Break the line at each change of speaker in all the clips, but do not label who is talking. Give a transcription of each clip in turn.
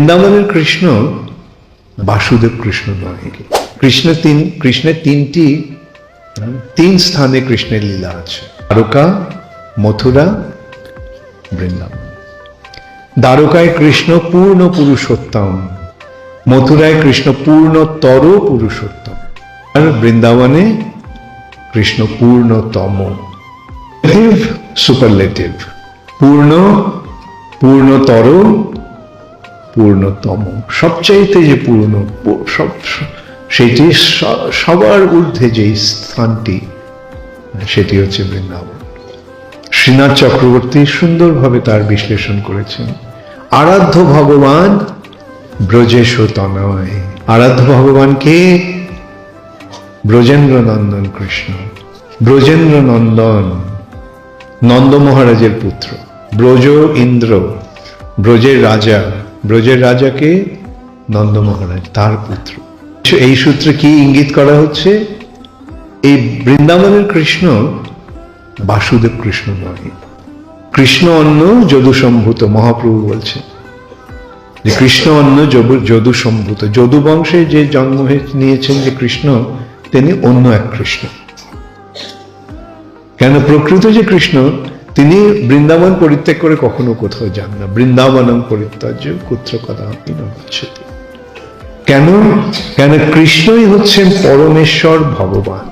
বৃন্দাবনের কৃষ্ণ বাসুদেব কৃষ্ণ নয়। কৃষ্ণ তিন, কৃষ্ণের তিনটি, তিন স্থানে কৃষ্ণের লীলা আছে। দ্বারকা, মথুরা, বৃন্দাবন। দ্বারকায় কৃষ্ণ পূর্ণ পুরুষোত্তম, মথুরায় কৃষ্ণ পূর্ণতর পুরুষোত্তম আর বৃন্দাবনে কৃষ্ণ পূর্ণতম। সুপারলেটিভ পূর্ণ, পূর্ণতর পূর্ণতম। সবচাইতে যে পূর্ণ, সব সেটি সবার ঊর্ধ্বে যে স্থানটি, সেটি হচ্ছে বৃন্দাবন। শ্রীনাথ চক্রবর্তী সুন্দরভাবে তার বিশ্লেষণ করেছেন। আরাধ্য ভগবান ব্রজেশ তনয় আরাধ্য ভগবানকে ব্রজেন্দ্র নন্দন কৃষ্ণ। ব্রজেন্দ্র নন্দন নন্দ মহারাজের পুত্র। ব্রজ ইন্দ্র, ব্রজের রাজা। ব্রজের রাজাকে নন্দ মহারাজ তার পুত্র। এই সূত্রে কি ইঙ্গিত করা হচ্ছে? এই বৃন্দাবনের কৃষ্ণ বাসুদেব কৃষ্ণ নয়। কৃষ্ণ অন্য যদুসম্ভূত মহাপ্রভু বলছেন। যে কৃষ্ণ অন্য যদু- যদুসম্ভূত যদু বংশে যে জন্ম নিয়েছেন যে কৃষ্ণ, তিনি অন্য এক কৃষ্ণ। কেন প্রকৃত যে কৃষ্ণ তিনি বৃন্দাবন পরিত্যাগ করে কখনো কোথাও যান না। বৃন্দাবনম পরিত্যাজ্য কুত্র কথা নচ্ছতি কেন? কেন কৃষ্ণই হচ্ছেন পরমেশ্বর ভগবান।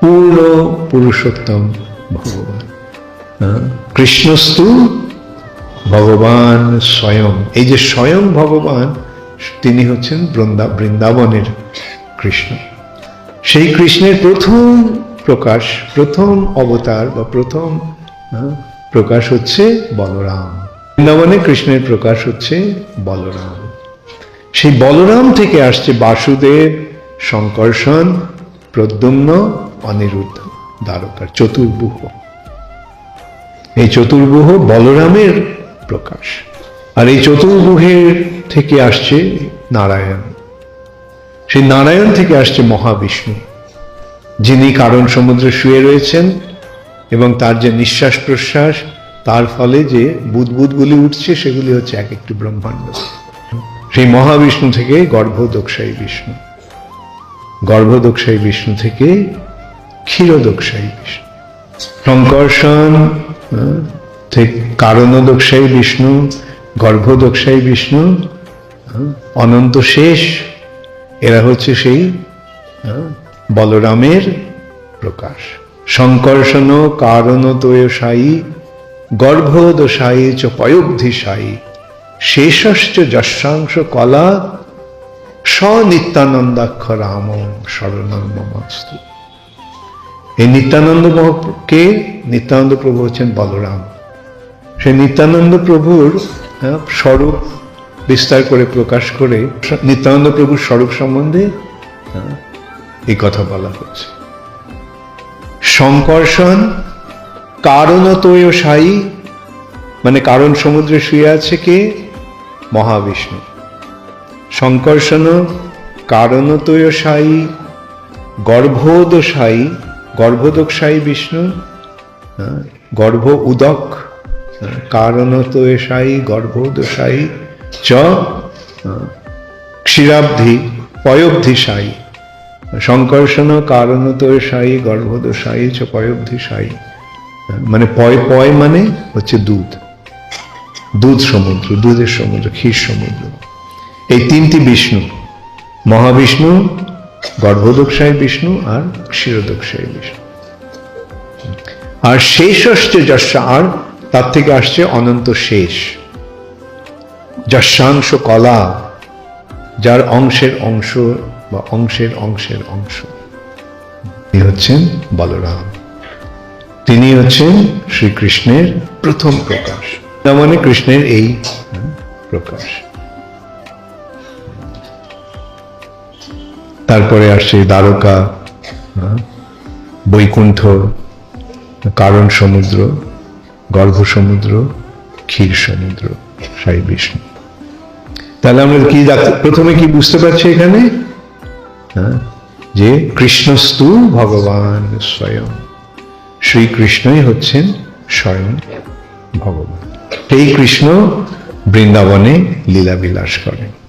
পূর্ণ পুরুষোত্তম ভগবান? কৃষ্ণস্তু ভগবান স্বয়ং। এই যে স্বয়ং ভগবান, তিনি হচ্ছেন বৃন্দা, বৃন্দাবনের কৃষ্ণ। সেই কৃষ্ণের প্রথম প্রকাশ, প্রথম অবতার বা প্রথম প্রকাশ হচ্ছে বলরাম। বৃন্দাবনে কৃষ্ণের প্রকাশ হচ্ছে বলরাম। সেই বলরাম থেকে আসছে বাসুদেব শঙ্কর্ষণ প্রদ্যুম্ন, অনিরুদ্ধ দ্বারকার চতুর্বুহ এই চতুর্বুহ বলরামের প্রকাশ। আর এই চতুর্বুহের থেকে আসছে নারায়ণ। সেই নারায়ণ থেকে আসছে মহাবিষ্ণু। যিনি কারণ সমুদ্রে শুয়ে রয়েছেন এবং তার যে নিঃশ্বাস প্রশ্বাস তার ফলে যে বুদবুদগুলি উঠছে সেগুলি হচ্ছে এক একটি ব্রহ্মাণ্ড। সেই মহাবিষ্ণু থেকে গর্ভদোক্ষায়ী বিষ্ণু। গর্ভদোক্ষায়ী বিষ্ণু থেকে ক্ষীরদোক্ষায়ী বিষ্ণু। শঙ্কর্ষণ আহ, থেকে কারণদোক্ষায়ী বিষ্ণু গর্ভদোক্ষায়ী বিষ্ণু আহ, অনন্ত শেষ এরা হচ্ছে সেই আহ, বলরামের প্রকাশ। শঙ্কর্ষণ কারণতয়সায়ী গর্ভদোষায়ী চ পয়োব্ধিসায়ী শেষশ্চ যশাংশ কলা স্বনিত্যানন্দাক্ষ রাম শরণম মমাস্তু। এই নিত্যানন্দ কে? নিত্যানন্দ প্রভু হচ্ছেন বলরাম। সেই নিত্যানন্দ প্রভুর আহ, স্বরূপ বিস্তার করে প্রকাশ করে নিত্যানন্দ প্রভুর স্বরূপ সম্বন্ধে কথা বলা হচ্ছে সংকর্ষণ কারণতয় সায়ী মানে কারণ সমুদ্রে শুয়ে আছে কে? মহাবিষ্ণু। সংকর্ষণ কারণতয় সায়ী গর্ভোদশায়ী গর্ভোদকশায়ী বিষ্ণু হ্যাঁ, গর্ভ উদক হ্যাঁ, কারণতয়সায়ী গর্ভোদশায়ী চ হ্যাঁ, ক্ষীরাব্ধি পয়োব্ধিসায়ী সংকর্ষণ কারণতয়সায়ী গর্ভোদশায়ী চ পয়োব্ধিসায়ী সাই মানে পয় পয় মানে হচ্ছে দুধ। দুধ সমুদ্র, দুধের সমুদ্র, ক্ষীর সমুদ্র। এই তিনটি বিষ্ণু, মহাবিষ্ণু গর্ভদোক্ষায় বিষ্ণু আর ক্ষীরদোক্ষায় বিষ্ণু। আর শেষ আসছে যশা আর তার থেকে আসছে অনন্ত শেষ। যশাংশ কলা, যার অংশের অংশ বা অংশের অংশের অংশ। তিনি হচ্ছেন বলরাম। তিনি হচ্ছেন শ্রীকৃষ্ণের প্রথম প্রকাশ। মানে কৃষ্ণের এই প্রকাশ। তারপরে আসছে দ্বারকা হ্যাঁ, বৈকুণ্ঠ কারণ সমুদ্র গর্ভ সমুদ্র ক্ষীর সমুদ্র সাই বিষ্ণু। তাহলে আমরা কি প্রথমে কি বুঝতে পারছি এখানে? হ্যাঁ, যে কৃষ্ণস্তু ভগবান স্বয়ং। শ্রীকৃষ্ণই হচ্ছেন স্বয়ং ভগবান। এই কৃষ্ণ বৃন্দাবনে লীলা বিলাস করেন।